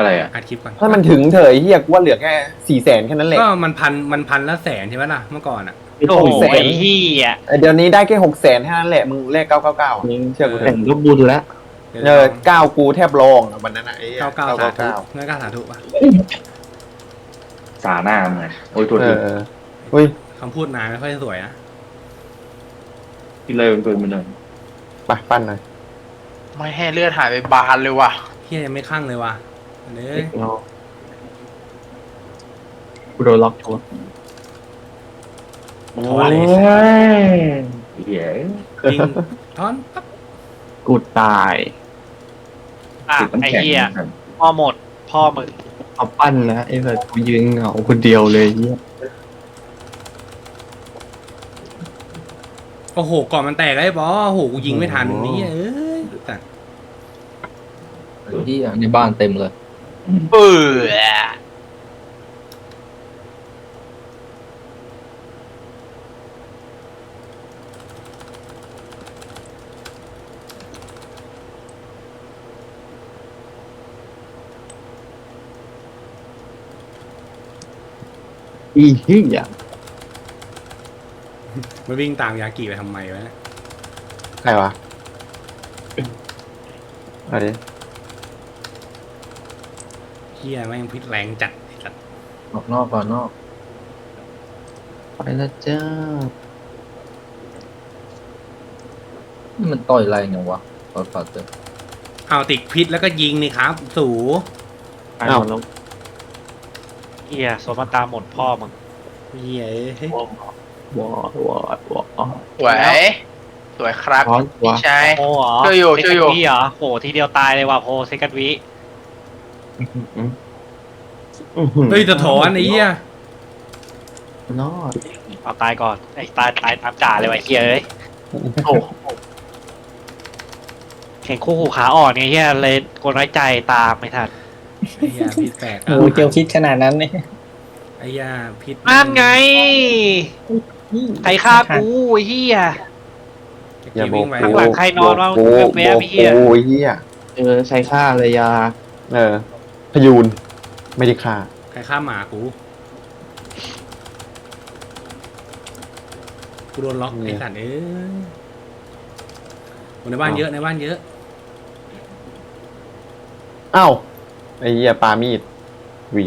อะไรอะอัดคลิปก่อนถ้ามันถึงเถอะไอ้เฮียกูว่าเหลือแค่สี่แสนแค่นั้นแหละก็มันพันมันพันละแสนใช่ไหมล่ะเมื่อก่อนอะโอ้โหแสนไอ้เหี้ยเดี๋ยวนี้ได้แค่หกแสนแค่นั้นแหละมึงเลขเก้าเก้าเก้าเชื่อกูเถแต่อะงก็บุญแล้วเออเก้ากูแทบลองอะวันนั้นอะไอ้เหี้ยเก้าเก้าสาธุเก้าเก้าเก้าสาธุป่ะสาหน้ามึงไงโอ้ยตัวเอทีอเฮ้ยคำพูดนายไม่ค่อยสวยนะกินเลยเป็นปืนมันเลยไปปั้นหน่อยไม่ให้เลือดหายไปบานเลยว่ะเฮียยังไม่คลั่งเลยว่ะ เนื้กูโดนล็อกตัวโอ้ยเหี้ยยิงทอนปั๊บกูตายอะติดน้ำไอ้แข็งเหี้ยพ่อหมด พ่อมึงเอาปั้นนะไอ้แบบกูยืนเหงาคนเดียวเลยเหี้ยโอ้โหก่อนมันแตกไอ้บอโอ้โหกูยิงไม่ทันนี่เอ้ยแต่ ที่ในบ้านเต็มเลย เบื่ออีเหี้ยมันวิ่งตามยากิไปทำไมวะเนี่ยใครวะเอะไร เฮียแม่งพิษแรงจัดไอ้สัตว์ออกนอกก่อนนอก ไปแล้วจ้านี่มันต่อยแรงอย่างวะตอนปัดเลยเอาติดพิษแล้วก็ยิงนี่ครับ สูตายหมดแล้วเหี้ยสมตาหมดพ่อมึงเฮียเอ้ยวอดวอดวอดสวย สวยครับร้อนวะใช่โอ้เหรอช่วยอยู่ช่วยอยู่ เซคันวิเหรอโหทีเดียวตายเลยว่ะโพเซกันวิ เฮ้ยจะถอนไอ้เหี้ยนอดเอาตายก่อนไอ้ตายตายตามจ่าเลยว่ะไอ้เหี้ยเอ้ยโอ้เห็นคู่หูขาอ่อนไงเหี้ยเลยกดน้อยใจตามไม่ทันไอ้เหี้ยพิษแตกโอ้เจียวคิดขนาดนั้นเลยไอ้เหี้ยพิษนั่นไงใครฆ่ากูไอ้เหี้ยอย่าที่โบวิ่กงไปข้างหลังใครนอนวะโบกแวะๆไอ้เหี้ยโอ้ยเฮียเจอใช้ค่าเลยยา เออ พยูนไม่ได้ฆ่า ใครฆ่าหมากูกูโดนล็อกไอ้สัตว์เอ้ยโอ้ในบ้านเยอะในบ้านเยอะเอ้าไอ้เหี้ยปามีดหวี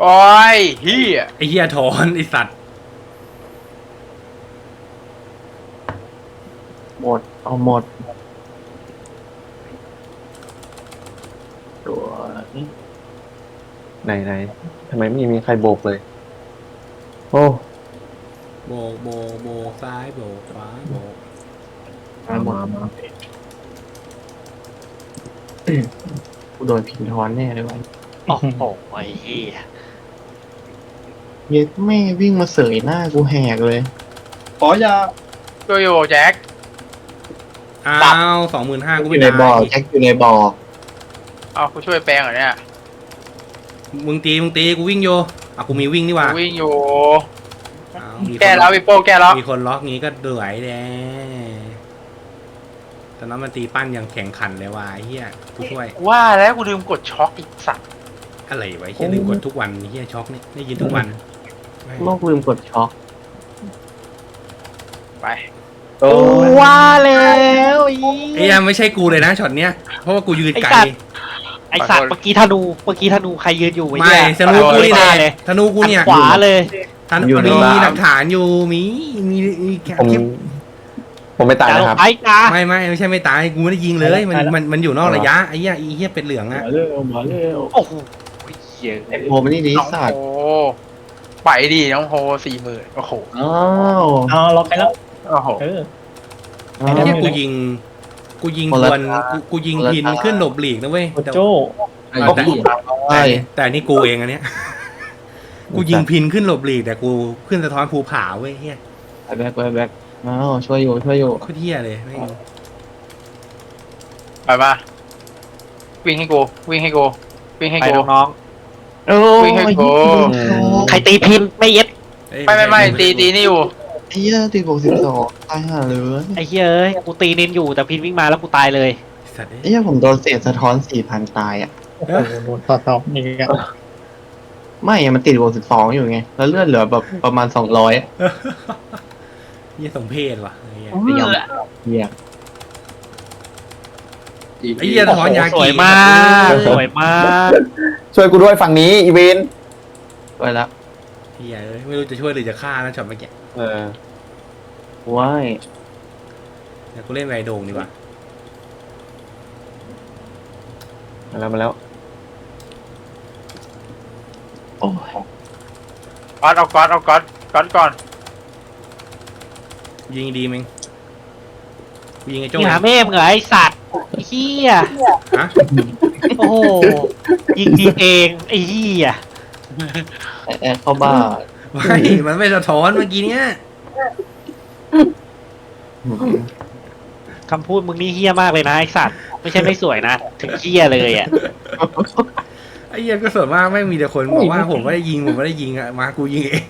โอ้ยเฮียไอ้เหี้ยถอนไอ้สัตว์หมด เอาหมด ตัวนี้ ไหนไหนทำไมไม่มีใครโบกเลย โอ้ โบกโบกโบกซ้ายโบกขวาโบกมาหมดกูโดนพินทอนแน่เลยวะโอ้โหไอ้เหี้ยเย็ดแม่วิ่งมาเสยหน้ากูแหกเลยขอยาช่วยอยู่แจ็คอ้าวสองหมื่นห้ากูอไม่ยู่ในตาบ่อยแจ็คอยู่ในบ่อ เอากูช่วยแปลงเหรอเนี่ยมึงตีมึงตีกูวิ่งโยอะกูมีวิ่งนี่หว่ากูวิ่งอยู่ อ้าวมีคนแก้แล้วพี่โป้แก้แล้ว มีคนล็อกงี้ก็เดือยแน่ตอนนั้นมันตีปั้นอย่างแข็งขันเลยว่ะไอ้เฮียกูช่วย ว่าแล้วกูลืมกดช็อคอีกสัตว์อะไรวะไอ้เฮียลืมกดทุกวันไอ้เฮียช็อกนี่ได้ยินทุกวันแม่งโลกลืมกดช็อคไปว่าแล้วไอ้ไอ้เหี้ยไม่ใช่กูเลยนะช็อตเนี้ยเพราะว่ากูยืนไกล ไอ้สัตว์เมื่อกี้ธนูเมื่อกี้ธนูใครยืนอยู่ไอ้ไม่เหี้ยธนูกูนี่แหละเลยธนูกูเนี่ยขวาเลยธนูมีหลักฐานอยู่มีมีมีแค่ผมคลิปผมไม่ตายจ้าลนะงครับไปจ้าไม่ไม่ไม่ใช่ไม่ตายกูไม่ได้ยิงเลยมันมันมันอยู่นอกระยะไอ้เหี้ยไอ้เหี้ยเป็ดเหลืองอะมาเร็วมาเร็วโอ้โหเหี้ยไอโพมันนี่ดีน้องสัตว์โฮไปดีน้องโฮสี่หมื่นโอ้โหอ้าว เอาล็อกไปแล้ว โอ้โห เอออ้าไอ้วเหี้ยกูยิง กูยิงคนทละวนทางกูกูยิงคนละพินทางขึ้นหลบหลีกนะเว้ยโอแต่โจ้ไอ้แต่พี่แต่แต่นี่กูเองอันเนี้ย กูยิงพินขึ้นหลบหลีกแต่กูขึ้นสะท้อนภูผาเว้ยเฮียไปแบ็คไปแบ็คอ้าวช่วยอยู่ช่วยอยู่โคตรเฮียเลยแม่งไปมาวิ่งให้กูวิ่งให้กูวิ่งให้ไปกู น้องโอ้วิ่งให้โผล่ๆใครตีพินไม่เย็ดเอ้ยไม่ไม่ไม่ตีตีนี่อยู่ ไอ้เหี้ยตีบวกสิบสองตายห่าเลยไอ้เหี้ยเอ้ยกูตีนินอยู่แต่พินวิ่งมาแล้วกูตายเลย สัตว์เอ้ยไอ้เหี้ยผมโดนเศษสะท้อนสี่พันตายอะ โอ้โหโดนต่อต่อนี่ก็ไม่อะมันติดบวกสิบสองอยู่ไง แล้วเลื่อนเหลือแบบประมาณสองร้อยเหี้ยสมเพศว่ะไอ้เหี้ยเหี้ยไอ้เหี้ยถอนยาสวยมาก สวยมาก ช่วยกูด้วยฝั่งนี้อีเวนไปแล้ว เหี้ยเอ้ยไม่รู้จะช่วยหรือจะฆ่านะช็อตเมื่อกี้เออว้ายเดี๋ยวกูเล่นไรโด่งดีกว่ามาแล้วมาแล้ว โอ้ยก๊อตเอาก๊อตเอาก๊อตก๊อตก่อนยิงดีมั้งกูยิงไอ้โจ้นี่หาแม่มึงเหรอไอสัตว์ไอ้เฮียฮะโอ้โหยิงดีเองไอ้เฮีย แอะแอะเข้าบ้าไม่มันไม่สะท้อนเมื่อกี้เนี้ยคำพูดมึงนี่เฮียมากเลยนะไอสัตว์ไม่ใช่ไม่สวยนะ ถึงเฮียเลยอะไอ้เหี้ยก็ส่วนมากไม่มีแต่คนบอกว่าผมไม่ได้ยิงผมไม่ได้ยิงอะมากูยิงเอง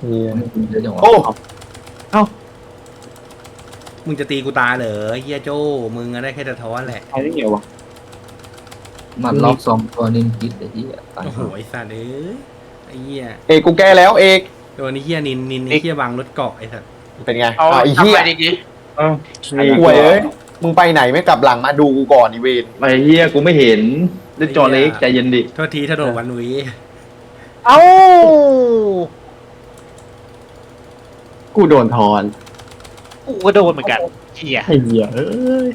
เหี้ยเยอะจังวะโอ้มึงจะตีกูตายเหรอไอ้เหี้ยโจ้มึงอะได้แค่สะท้อนแหละใครได้เหรอวะ มันล็อกสองตัวนินคิดไอ้ที่ตายโอ้โหไอ้สัตว์เอ้ยไอ้เหี้ยเอกกูแก้แล้วเอก โดนไอ้เหี้ยนินนินไอ้เหี้ยบังรถเกาะไอ้สัตว์เป็นไงเอาอ้าวไอ้ทำเหี้ไปยดีกีป่วยเอ้ยมึงไปไหนไม่กลับหลังมาดูกูก่อนอีเวนไอ้เฮียกูไม่เห็นเล่นจอเล็กใจเย็นดิโทษทีถ้าโดนวันนุ้ยเอ้ากูโดนทอน กูก็โดนเหมือนกันเฮียไอ้เหี้ยเอ้ย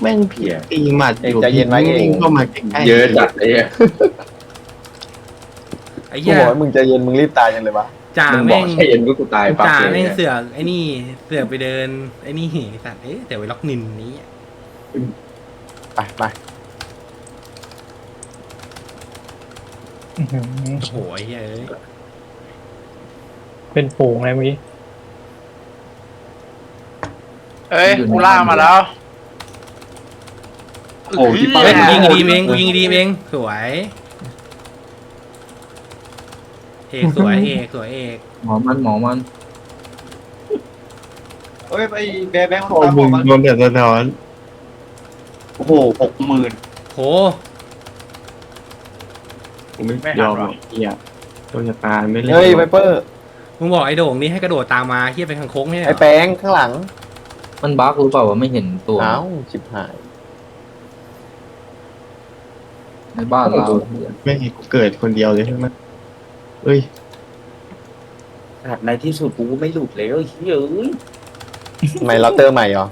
แม่งผีตีหมัดอยู่ใจเย็นไว้เอง วิ่งเข้ามาใกล้ๆเยอะจัดไอ้เฮียไอ้กูเหี้ยบอกให้มึงใจเย็นมึงรีบตายจังเลยวะจ่ามึงบแม่อกงใจเย็นก็กูตายปั๊บจ่าเลยแม่งเนี่ยเสือกไอ้นี่เสือกไปเดินไอ้นี่ไอ้สัตว์เอ๊ะแต่ไปล็อกนินนี้ไปไปอื้อหือโอ้โหไอ้เหี้ยเอ้ยเป็นฝูงอะไรเมื่อกี้เอ้ยกูล่ากมาแล้ว โอ้ที่เฮ้ยป้ากูยิงดีเองกูยิงดีเองสวยเอกสวยเอกสวยเอกหมอมันหมอมันเฮ้ยไปแบแบงค์โอ้มึงโดนแต่สะท้อนโอ้โหหกหมื่น โหกูไม่ยอมหรอกเหี้ยโดนจะตายไม่เล่นเฮ้ยไวเปอร์ มึงบอกไอ้โด่งนี่ให้กระโดดตามมาเฮียไปทางโค้งไม่ใช่เหรไอ้อแป้งข้างหลังมันบั๊กหรือเปล่าวะไม่เห็นตัว เอ้าชิบหาย ในบ้านเราไม่เห็นกูเกิดคนเดียวเลยใช่ไหมเอ้ยในที่สุดกูก็ไม่หลุดเลยเฮ้ยเอ้ยทำไมเราเตอร์ใหม่เหรอ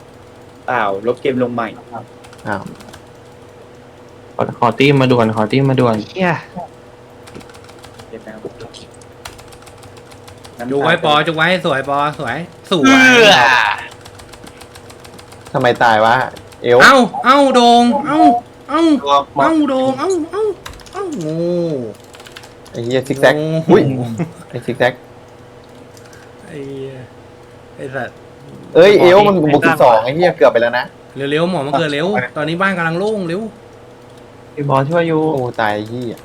เปล่าลบเกมลงใหม่อ้าวขอขอตี้มาด่วนขอตี้มาด่วนเฮียเดี๋ยวนะดูไว้ปอจุกไว้สวยปอสวยสวเอยอทำไมตายวะเอวเอ้าเอ้าโด่งเอ้า เอ้าเอ้าโด่งเอ้าเอ้าเอ้าโง่ไอ้เหี้ยซิกแซกโง่อุ้ยไอ้ซิกแซกไอ้เหี้ยไอ้สัตว์เอ้ยเอวมันบุกสิบสองไอ้เหี้ยเกือบไปแล้วนะเร็วๆหมอมาเกิดเร็ว ตอนนี้บ้านกำลังโล่งเร็วพี่บอลช่วยอยู่โอ้ตายไอ้เหี้ย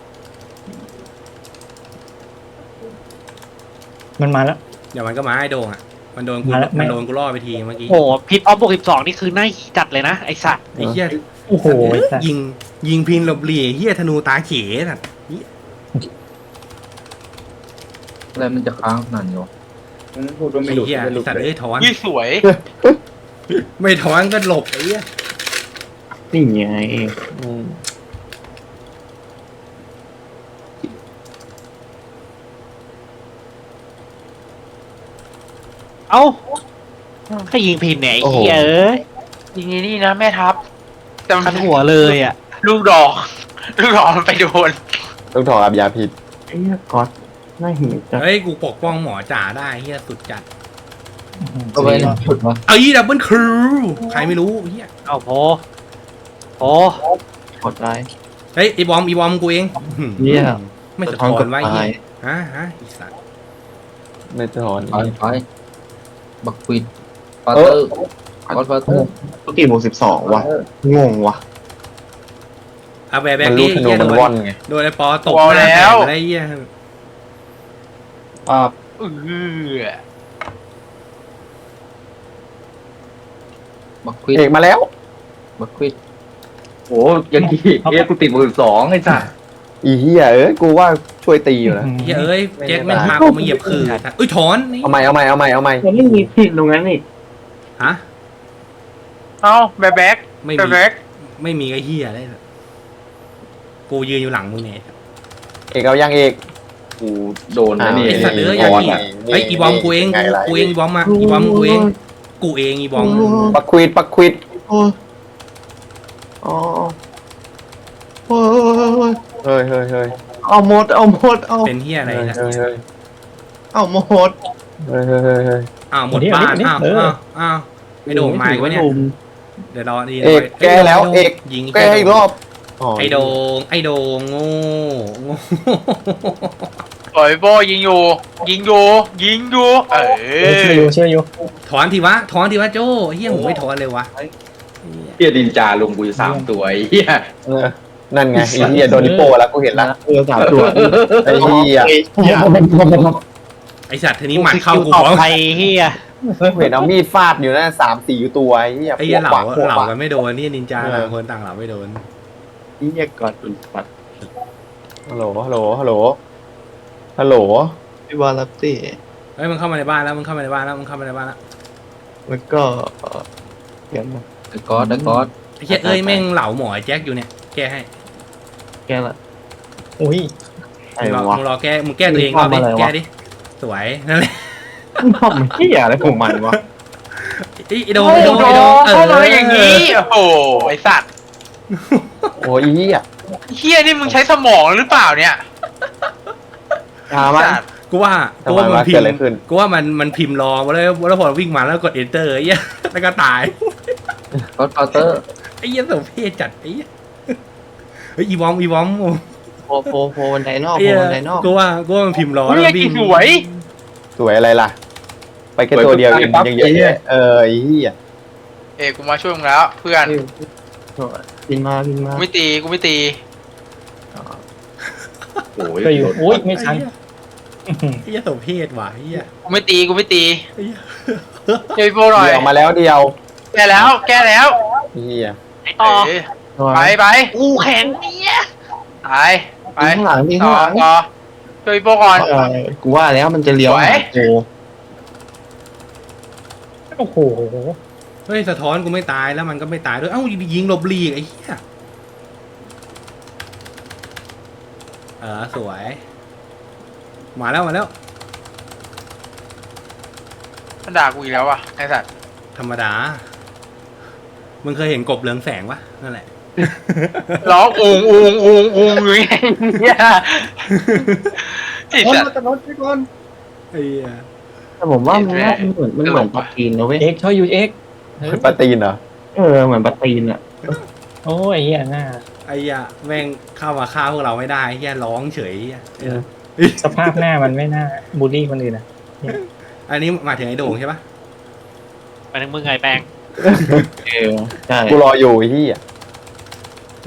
มันมาแล้วเดี๋ยวมันก็มาไอ้โด่งอะมันโดนกูมาแล้วมันโดนกูล่อไปทีเมื่อกี้โหพิษออฟบวกสิบสองนี่คือน่าจัดเลยนะไอสัตว์ไอ้เหี้ย โอ้โหไอ้สัสยิงยิงพินหลบหลีเหี้ยธนูตาเขน่ะอะไรมันจะค้างขนาดนี้วะงั้นพูดว่าไม่ไอ้หลุดเหี้ยไม่หลุดสัตว์เลยเอ้ยถอนยี่สวย ไม่ถอนก็หลบไอ้เหี้ยนี่ไงอืมเอ้าใครยิงพินเนี่ยไอ้เฮียเอ้ยยิงไอ้นี่นะแม่ทัพ แต่มันคันหัวเลยอะลูกดอก ลูกดอกมันไปโดนต้องถอดอับยาพิษไอ้เหี้ยก๊อตน่าหิวจังเฮ้ยกูปกป้องหมอจ่าได้เหี้ยสุดจัดก็ไปฉุดวะเอ้ยดับเบิลครูใครไม่รู้เหี้ยเอาโพโพกดไลค์เฮ้ยไอ้บอมไอ้บอมกูเองเหี้ยไม่สะท้อนไว้กดเหี้ตายยฮะฮะอีสัตว์ไม่ถอนไปไปบักควิดปาเตอร์ กอดปาเตอร์ก็กี่บวกสิบสองวะงงวะเอาแบกแบมักนดิรู้ธนูเหี้ยมันโดว่อนนไงโดนไอ้ปอตกเอาหน้าแล้วตกไปได้เหี้ยอ่าเออบักควิดเอกมาแล้ว บักควิดโอ้ยังกี่เอ๊ะกูติดหมื่นสองไอ้สัสอีเหี้ยเอ้ยกูว่าช่วยตีอยู่นะเหี้ยเอ้ยแจ็คแม่งพากูมาเหยียบคืออุ้ยถอนนี่เอาใหม่เอาใหม่เอาใหม่เอาใหม่มันไม่มีผิดตรงนั้นนี่ฮะ เอาแบกแบกไม่แบมีกแบกไม่มีไอ้เหี้ยเลยกูยืนอยู่หลังมึงเนี่ย เอกเอายังเอก กูโดนนะนี่ไอ้สัตว์เอ้ยบยาอลกิอะไอ้ยอีบอมกูเองไงล่ะกูเองอีบอมมาอีบอมกูเองกูเองอีบอมปักควิดปักควิดโอ้ยอ๋อโอ้ยเฮ้ยเฮ้ยเฮ้ยเอาหมด เอาหมด เอาเป็นเหี้ยอะไรเฮ้ยนะเฮ้ยเฮ้ยเอาหมด เฮ้ยเฮ้ยเฮ้ยเฮ้ยอ้าวหมดบ้านอ้าวอ้าวอ้าวไอ้โด่งมาอีกวะเนี่ย เดี๋ยวรอดีเอกแก้แล้วเอกยิงแก้อีกรอบไอ้โดงไอ้โดงโง่โง่ปล่อยโบยิงอยู่ ยิงอยู่ยิงอยู่เอช่วยออยู่ช่วยอยู่ถอนทีวะถอนทีวะโจ้เฮียผมไม่ถอนเลยวะเฮียดินจาลงกูอยู่สามตัวไอ้เฮียเออนั่นไงอีเหี้ยโดนนิโป้แล้วกูเห็นแล้วเออสามตัวไอ้เหี้ยอย่าไอสัตว์ทีนี้หมัดเข้ากูต่อพร้อมไปเฮียกู เห็นเอามีดฟาดอยู่นะสามสี่ตัวไอ้เหี้ยไอ้เหี้ยเหล่าปวกปวกเหล่าปวกกันไม่โดนนี่นินจาเออต่างคนต่างเหล่าไม่โดนนี่แยกก่อนอุ่นปัดฮัลโหลฮัลโหลฮัลโหลฮัลโหลพี่วาลับตี้เฮ้ยมึงเข้ามาในบ้านแล้วมึงเข้ามาในบ้านแล้วมึงเข้ามาในบ้านแล้วแล้วก็เอ่อเดี๋ยวนะเดอะกอดเดอะกอดไอ้เหี้ยเอ้ยแม่งเหล่าหมอไอ้แจ็คอยู่เนี่ยแก้ให้แกละอุ้ยไอ้มึงรอวะมึงรอแก้มึงแก้ตัวเองก่อนดิทำอะไรวะแก้ดิสวยนั่นแหละ ทำเหี้ยอะไรของมันวะไอ้ไอ้โดโอ้งไอ้โดงโหไอ้โดงเอเข้ามาออย่างนี้ โอ้โหไอสัตว์โอ้ยอีเหี้ยเฮียนี่มึงใช้สมองหรือเปล่าเนี่ยถามมันสัตว์กูว่าทำกูไมว่ามันวะพิเกิดมอะไรพ์ขึ้น กูว่ามันมันพิมพ์รอมาแล้วแล้วพอวิ่งมาแล้วกด enter ไอ้เหี้ยแล้วก็ตายกอดฟาเตอร์ไอ้เหี้ยสมเพศจัดไอ้เหี้ยเฮ้ยอีวอมอีวอมโอ้โฟโฟโฟวันไดนอกไอ้โฟเหี้ยวันไดนอกกูว่ากูว่ามันพิมพ์รอเฮ้แล้วยวิ่กี่งสวยสวยอะไรล่ะ ไปแค่ตัวเดียวยังยังเยอะแยะเออไอ้เหี้ยเอ้ยกูมาช่วยมึงแล้ว เพื่อนพินมาพินมากูไม่ตีกูไม่ตี โอ้ยช่วยอยู่อุ้ยไม่ทันไอ้เหี้ยสมเพศว่ะไอ้เหี้ยกูไม่ตีกูไม่ตีไอ้เหี้ยเฮ้ยโบหน่อยเดียวมาแล้วเดียว แก้แล้ว แก้แล้วไอ้เหี้ยไอ้ต่อเอ้ยไปไปกูแข็งเนี่ยไปไปพินข้างหลังพินต่ข้างอหลังต่อช่วยโบก่อนเออกูว่าแล้วมันจะเลี้ยวสวยหา โฟโอ้โห เฮ้ยสะท้อนกูไม่ตายแล้วมันก็ไม่ตายด้วยเอ้ายิงหลบหลีกไอ้เหี้ยเออสวย มาแล้วมาแล้วมันด่ากูอีกแล้ววะไอสัตว์ธรรมดา มึงเคยเห็นกบเหลืองแสงปะนั่นแหละ ร้องอุงอุงอุงอุงอยู่ไงเนี่ยไอ้โอ้ยสัตมันว์จะรถไปก่อนไอ้เหี้ย แต่ผมว่ามันว่ามันเหมือนมันเหมือนปลาตีนนะเว้ยเอ็กช่วยอยู่เอ็กปาตีนเหรอเออเหมือนปลาตีนอะโอ้ยเฮียหน้าไอ้เหี้ยแม่งเข้ามาฆ่าพวกเราไม่ได้ไอ้เหี้ยร้องเฉยไอ้เหี้ยสภาพหน้ามันไม่น่าบูลลี่คนอื่นอะอันนี้หมายถึงไอ้โด่งใช่ปะไปถึงมึงไงแปลงเออใช่กูรออยู่ไอ้เหี้ย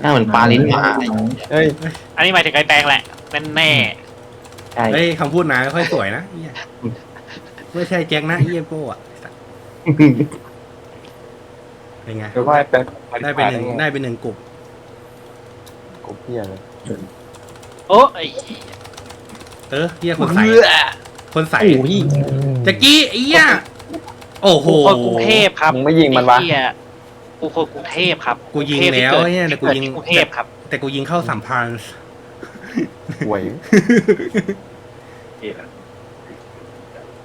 หน้าเหมือนปลาลิ้นหมาเฮ้ยอันนี้หมายถึงไอ้แปลงแหละแน่แน่ใช่เฮ้ยคำพูดนายไม่ค่อยสวยนะ ไอ้เหี้ยไม่ใช่แจ็คนะไอ้เหี้ยโป้อะเป็นไงจะว่าแต่ได้ไปหนึ่งได้ไปหนึ่งกลุ่มกูเหี้ยเลยโอ้ไอ้เออเหี้ยคนใส่เบื่อคนใส่โอ้ยแจ็กกี้ไอ้เหี้ยโอ้โหกูคนกรุงเทพครับมึงไม่ยิงมันวะไอ้เหี้ยกูคนกรุงเทพครับกูยิงแล้วเนี่ยแต่กูยิงกรุงเทพครับ แต่กูยิงเข้าสัมพันธ์ห่วย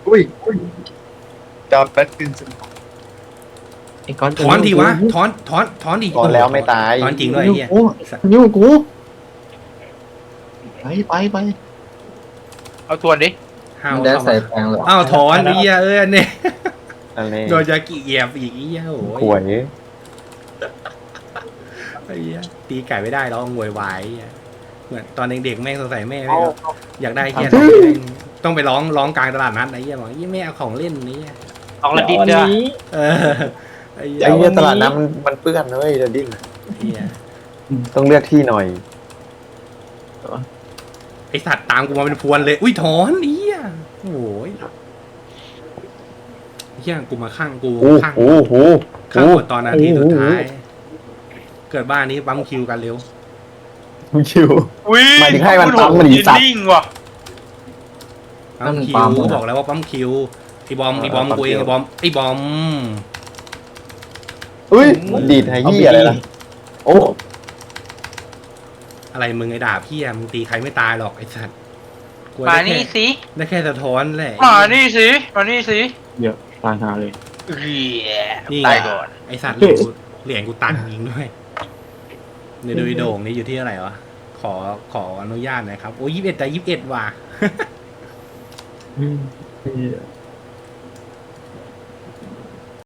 อุ้ยจอร์ดแบทกินสัน ไอ้ก้อนถอนทีวะถอนถอนถอนดิก่อนแล้วไม่ตาย ถอนจริงด้วยไอ้เหี้ยยุ่กูไปไปไปเอาทวนดิ ห้าวมันได้ใส่แปลงเลยอ้าวถอนไอ้เหี้ยเอ้ยนเนี่ยอะไรโดนยากิเหยียบอีกไอ้เหี้ยโอ้หวยยไอ้เหี้ยตีไก่ไม่ได้ร้องวยวายไอ้เหี้ย เหมือนตอนเด็กๆแม่งสงสัยแม่แม่งอยากได้เหี้ยต้องไปร้องร้องกลางตลาดนัดไอ้เหี้ยบอกยี่แม่เอาของเล่นนี้ลองละดินวันเด้อนี้ เออไอ้เหี้ยไอ้เหี้ยตลาดน้ำมันมันเปื้อนนะเลยเดี๋ยวดิ้นเหี้ยต้องเลือกที่หน่อย ไอสัตว์ตามกูมาเป็นพวนเลย อุ้ยถอนไอ้เหี้ยโอ้ยเหี้ยกูมาข้างกูโอ้ข้างโหโหข้างหมดตอนนาทีสุดท้าย เกิดบ้านนี้ปั๊มคิวกันเร็ว ชิว อุ้ยหมายถึงให้มันปั๊มมันหนีสัตว์ นิ่งว่ะปั๊มคิปั๊วมอะบอกแล้วว่าปั๊มคิวไอ้บอมเออไอ้บอมปั๊มกูเองคิวไอ้บอมไอ้บอมอุ้ยดีดไอ้เหี้ยอะไรล่ะโอ้อะไรมึงไอ้ด่าพี่อะมึงตีใครไม่ตายหรอกไอ้สัตว์กูมาได้นี่แค่สิได้แค่สะท้อนแหละมานี่สิมานี่สิเยอะตายหาเลยเฮียนี่ตายก่อน ไอ้สัตว์เหรียญกูเหรียญกูตันยิงด้วย เดี๋ยวดูไอ้โด่งนี่อยู่ที่อะไรวะ ขอขออนุญาตหน่อยครับ โอ้ยี่สิบเอ็ดแต่ยี่สิบเอ็ดว่ะ อืม